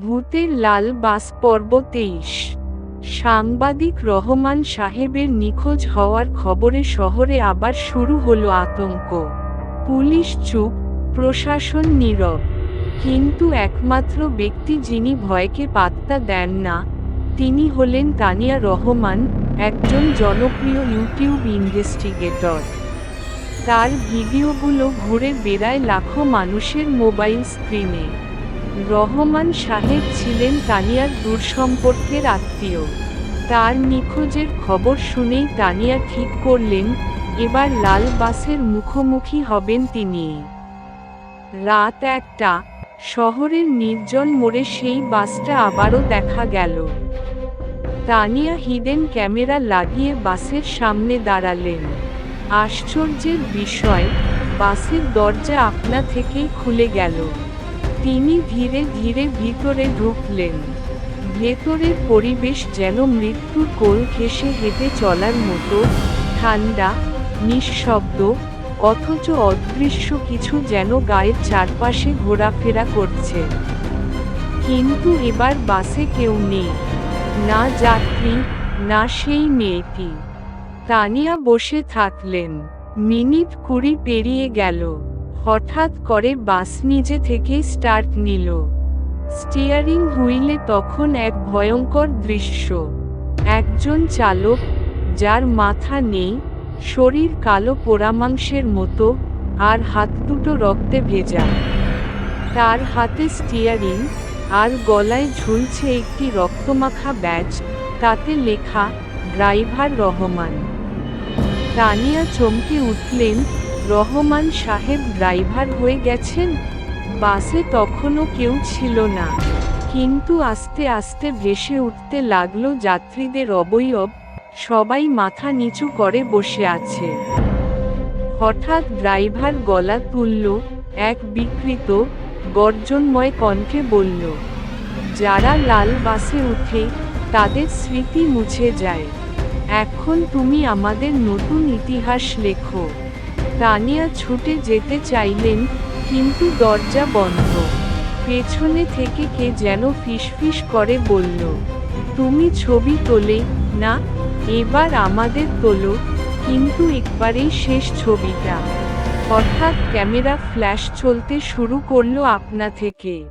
ভূতের লাল বাস পর্ব তেইশ। সাংবাদিক রহমান সাহেবের নিখোঁজ হওয়ার খবরে শহরে আবার শুরু হলো আতঙ্ক। পুলিশ চুপ, প্রশাসন নীরব। কিন্তু একমাত্র ব্যক্তি যিনি ভয়কে পাত্তা দেন না, তিনি হলেন তানিয়া রহমান, একজন জনপ্রিয় ইউটিউব ইনভেস্টিগেটর। তার ভিডিওগুলো ঘুরে বেড়ায় লাখো মানুষের মোবাইল স্ক্রিনে। রহমান সাহেব ছিলেন তানিয়ার দূরসম্পর্কের আত্মীয়। তার নিখোঁজের খবর শুনেই তানিয়া ঠিক করলেন, এবার লাল বাসের মুখোমুখি হবেন তিনি। রাত একটা, শহরের নির্জন মোড়ে সেই বাসটা আবারও দেখা গেল। তানিয়া হিডেন ক্যামেরা লাগিয়ে বাসের সামনে দাঁড়ালেন। আশ্চর্যের বিষয়, বাসের দরজা আপনা থেকেই খুলে গেল। তিনি ধীরে ধীরে ভিতরে ঢুকলেন। ভেতরের পরিবেশ যেন মৃত্যুর কোল ঘেঁষে হেঁটে চলার মতো, ঠান্ডা, নিঃশব্দ, অথচ অদৃশ্য কিছু যেন গায়ের চারপাশে ঘোরাফেরা করছে। কিন্তু এবার বাসে কেউ নেই। না যাত্রী, না সেই মেয়েটি। তানিয়া বসে থাকলেন। মিনিট কুড়ি পেরিয়ে গেল। হঠাৎ করে বাস নিজে থেকেই স্টার্ট নিল। স্টিয়ারিং হুইলে তখন এক ভয়ঙ্কর দৃশ্য। একজন চালক, যার মাথা নেই, শরীর কালো পোড়ামাংসের মতো, আর হাত দুটো রক্তে ভেজা। তার হাতে স্টিয়ারিং, আর গলায় ঝুলছে একটি রক্তমাখা ব্যাচ তাতে লেখা, ড্রাইভার রহমান। তানিয়া চমকে উঠলেন রহমান সাহেব ড্রাইভার হয়ে গেছেন? বাসে তখনও কেউ ছিল না। কিন্তু আস্তে আস্তে ভেসে উঠতে লাগল যাত্রীদের অবয়ব। সবাই মাথা নিচু করে বসে আছে। হঠাৎ ড্রাইভার গলা তুলল, এক বিকৃত, গর্জনময় কণ্ঠে বলল, যারা লাল বাসে উঠে, তাদের স্মৃতি মুছে যায়। এখন তুমি আমাদের নতুন ইতিহাস লেখো। তানিয়া ছুটে যেতে চাইলেন, কিন্তু দরজা বন্ধ। পেছনে থেকে কে যেন ফিসফিস করে বলল, তুমি ছবি তোলে, না, এবার আমাদের তোলো। কিন্তু একবারেই শেষ ছবিটা। হঠাৎ ক্যামেরা ফ্ল্যাশ চলতে শুরু করল আপনা থেকে।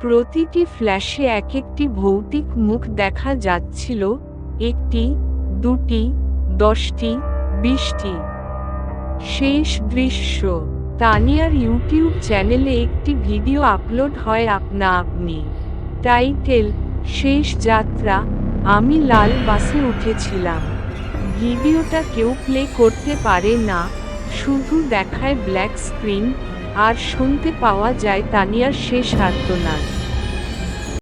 প্রতিটি ফ্ল্যাশে এক একটি ভৌতিক মুখ দেখা যাচ্ছিল, একটি, দুটি, দশটি, বিশটি। শেষ দৃশ্য। তানিয়ার ইউটিউব চ্যানেলে একটি ভিডিও আপলোড হয় আপনা আপনি। টাইটেল, শেষ যাত্রা আমি লাল বাসে উঠেছিলাম। ভিডিওটা কেউ প্লে করতে পারে না, শুধু দেখায় ব্ল্যাক স্ক্রিন, আর শুনতে পাওয়া যায় তানিয়ার শেষ আর্তনাদ।